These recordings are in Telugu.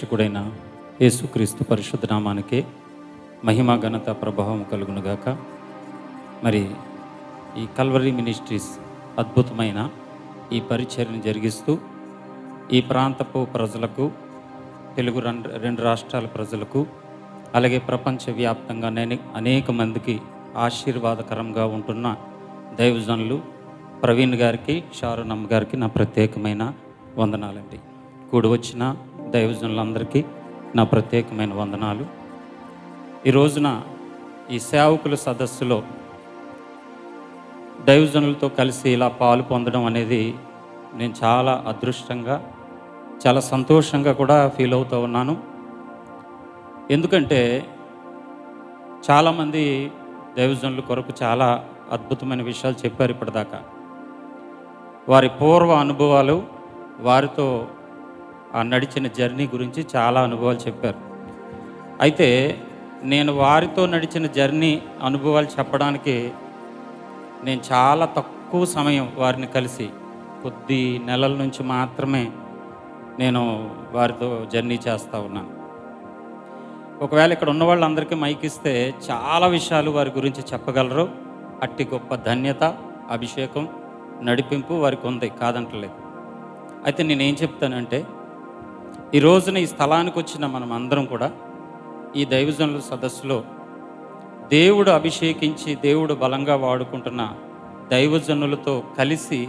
రక్షకుడైన యేసుక్రీస్తు పరిశుద్ధ నామానికి మహిమ ఘనత ప్రభావం కలుగునుగాక. మరి ఈ కల్వరీ మినిస్ట్రీస్ అద్భుతమైన ఈ పరిచర్ని జరిగిస్తూ ఈ ప్రాంతపు ప్రజలకు తెలుగు రెండు రెండు రాష్ట్రాల ప్రజలకు అలాగే ప్రపంచవ్యాప్తంగా నేను అనేక మందికి ఆశీర్వాదకరంగా ఉంటున్న దైవజనులు ప్రవీణ్ గారికి షారునమ్మ గారికి నా ప్రత్యేకమైన వందనాలండి. కూడి వచ్చిన దైవజనులందరికీ నా ప్రత్యేకమైన వందనాలు. ఈ రోజున ఈ సేవకుల సదస్సులో దైవజనులతో కలిసి ఇలా పాలు పొందడం అనేది నేను చాలా అదృష్టంగా చాలా సంతోషంగా కూడా ఫీల్ అవుతూ ఉన్నాను. ఎందుకంటే చాలామంది దైవజనుల కొరకు చాలా అద్భుతమైన విషయాలు చెప్పారు ఇప్పటిదాకా. వారి పూర్వ అనుభవాలు వారితో ఆ నడిచిన జర్నీ గురించి చాలా అనుభవాలు చెప్పారు. అయితే నేను వారితో నడిచిన జర్నీ అనుభవాలు చెప్పడానికి నేను చాలా తక్కువ సమయం వారిని కలిసి కొద్ది నెలల నుంచి మాత్రమే నేను వారితో జర్నీ చేస్తూ ఉన్నాను. ఒకవేళ ఇక్కడ ఉన్న వాళ్ళందరికీ మైక్ ఇస్తే చాలా విషయాలు వారి గురించి చెప్పగలరు. అట్టి గొప్ప ధన్యత అభిషేకం నడిపింపు వారికి ఉంది కాదంటలేదు. అయితే నేనేం చెప్తానంటే ఈ రోజున ఈ స్థలానికి వచ్చిన మనం అందరం కూడా ఈ దైవజనుల సదస్సులో దేవుడు అభిషేకించి దేవుడు బలంగా వాడుకుంటున్న దైవజనులతో కలిసి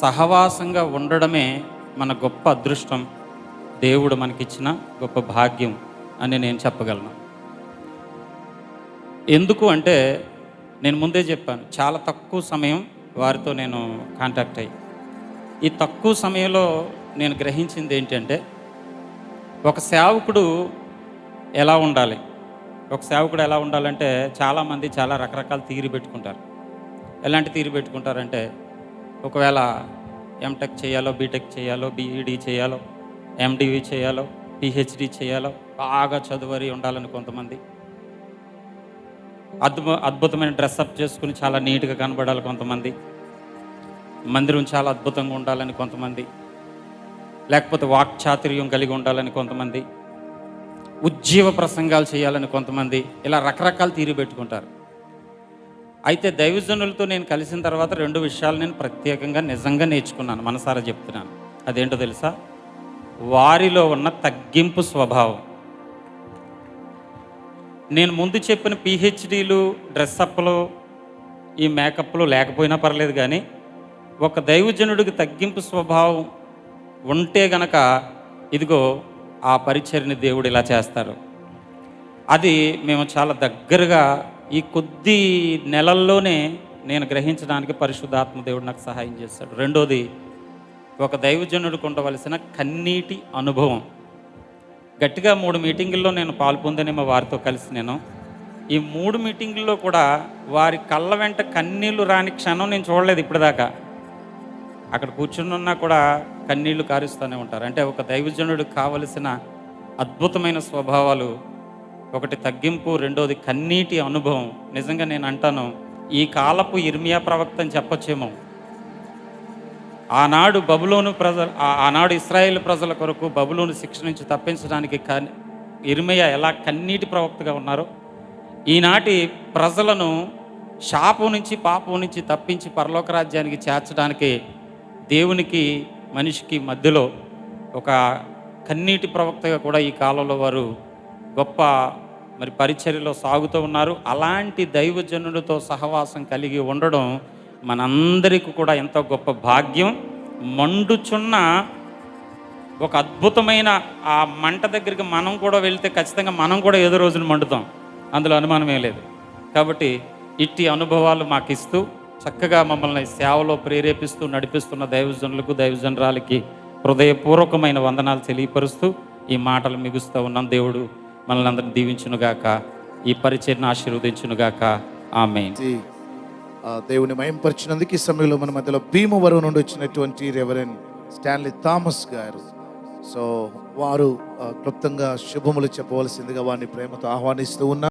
సహవాసంగా ఉండడమే మన గొప్ప అదృష్టం. దేవుడు మనకిచ్చిన గొప్ప భాగ్యం అని నేను చెప్పగలను. ఎందుకు అంటే నేను ముందే చెప్పాను చాలా తక్కువ సమయం వారితో నేను కాంటాక్ట్ అయ్యి. ఈ తక్కువ సమయంలో నేను గ్రహించింది ఏంటంటే ఒక సేవకుడు ఎలా ఉండాలి? ఒక సేవకుడు ఎలా ఉండాలంటే చాలామంది చాలా రకరకాల తీరు పెట్టుకుంటారు. ఎలాంటి తీరు పెట్టుకుంటారంటే ఒకవేళ ఎంటెక్ చేయాలో బీటెక్ చేయాలో బీఈడి చేయాలో ఎండివి చేయాలో పిహెచ్డి చేయాలో బాగా చదువరి ఉండాలని కొంతమంది. అద్భు అద్భుతమైన డ్రెస్అప్ చేసుకుని చాలా నీట్గా కనబడాలి కొంతమంది. మందిరం చాలా అద్భుతంగా ఉండాలని కొంతమంది. లేకపోతే వాక్చాతుర్యం కలిగి ఉండాలని కొంతమంది ఉజ్జీవ ప్రసంగాలు చేయాలని కొంతమంది ఇలా రకరకాల తీరు పెట్టుకుంటారు. అయితే దైవజనులతో నేను కలిసిన తర్వాత రెండు విషయాలు నేను ప్రత్యేకంగా నిజంగా నేర్చుకున్నాను మనసారా చెప్తున్నాను. అదేంటో తెలుసా? వారిలో ఉన్న తగ్గింపు స్వభావం. నేను ముందు చెప్పిన పిహెచ్డీలు డ్రెస్అప్లు ఈ మేకప్లు లేకపోయినా పర్లేదు కానీ ఒక దైవజనుడికి తగ్గింపు స్వభావం ఉంటే గనక ఇదిగో ఆ పరిచర్ని దేవుడు ఇలా చేస్తారు. అది మేము చాలా దగ్గరగా ఈ కొద్ది నెలల్లోనే నేను గ్రహించడానికి పరిశుద్ధాత్మ దేవుడు నాకు సహాయం చేస్తాడు. రెండోది ఒక దైవజనుడికి ఉండవలసిన కన్నీటి అనుభవం. గట్టిగా మూడు మీటింగుల్లో నేను పాల్పొందనేమో వారితో కలిసి నేను. ఈ మూడు మీటింగుల్లో కూడా వారి కళ్ళ వెంట కన్నీళ్ళు రాని క్షణం నేను చూడలేదు ఇప్పటిదాకా. అక్కడ కూర్చున్నా కూడా కన్నీళ్ళు కారుస్తూనే ఉంటారు. అంటే ఒక దైవజనుడు కావలసిన అద్భుతమైన స్వభావాలు ఒకటి తగ్గింపు రెండోది కన్నీటి అనుభవం. నిజంగా నేను అంటాను ఈ కాలపు ఇర్మియా ప్రవక్త అని చెప్పొచ్చేమో. ఆనాడు బబులోను ప్రజలు ఆనాడు ఇస్రాయేల్ ప్రజల కొరకు బబులోను శిక్ష నుంచి తప్పించడానికి కన్ ఇర్మియా ఎలా కన్నీటి ప్రవక్తగా ఉన్నారో ఈనాటి ప్రజలను శాపం నుంచి పాపం నుంచి తప్పించి పరలోక రాజ్యానికి చేర్చడానికి దేవునికి మనిషికి మధ్యలో ఒక కన్నీటి ప్రవక్తగా కూడా ఈ కాలంలో వారు గొప్ప మరి పరిచర్యలో సాగుతూ ఉన్నారు. అలాంటి దైవజనుడితో సహవాసం కలిగి ఉండడం మనందరికీ కూడా ఎంతో గొప్ప భాగ్యం. మండుచున్న ఒక అద్భుతమైన ఆ మంట దగ్గరికి మనం కూడా వెళ్తే ఖచ్చితంగా మనం కూడా ఏదో రోజున మండుతాం. అందులో అనుమానమే లేదు. కాబట్టి ఇట్టి అనుభవాలు మాకు ఇస్తూ చక్కగా మమ్మల్ని సేవలో ప్రేరేపిస్తూ నడిపిస్తున్న దైవజనులకు దైవజనరాలకి హృదయపూర్వకమైన వందనాలు తెలియపరుస్తూ ఈ మాటలు మిగుస్తూ ఉన్నాం. దేవుడు మనల్ని అందరిని దీవించునుగాక ఈ పరిచయను ఆశీర్వదించునుగాక ఆమె దేవుని మయంపరిచినందుకు ఈ సమయంలో మన మధ్యలో భీమవరం నుండి వచ్చినటువంటి reverend Stanley Thomas garu. So వారు క్లుప్తంగా శుభములు చెప్పవలసిందిగా వారిని ప్రేమతో ఆహ్వానిస్తూ ఉన్నారు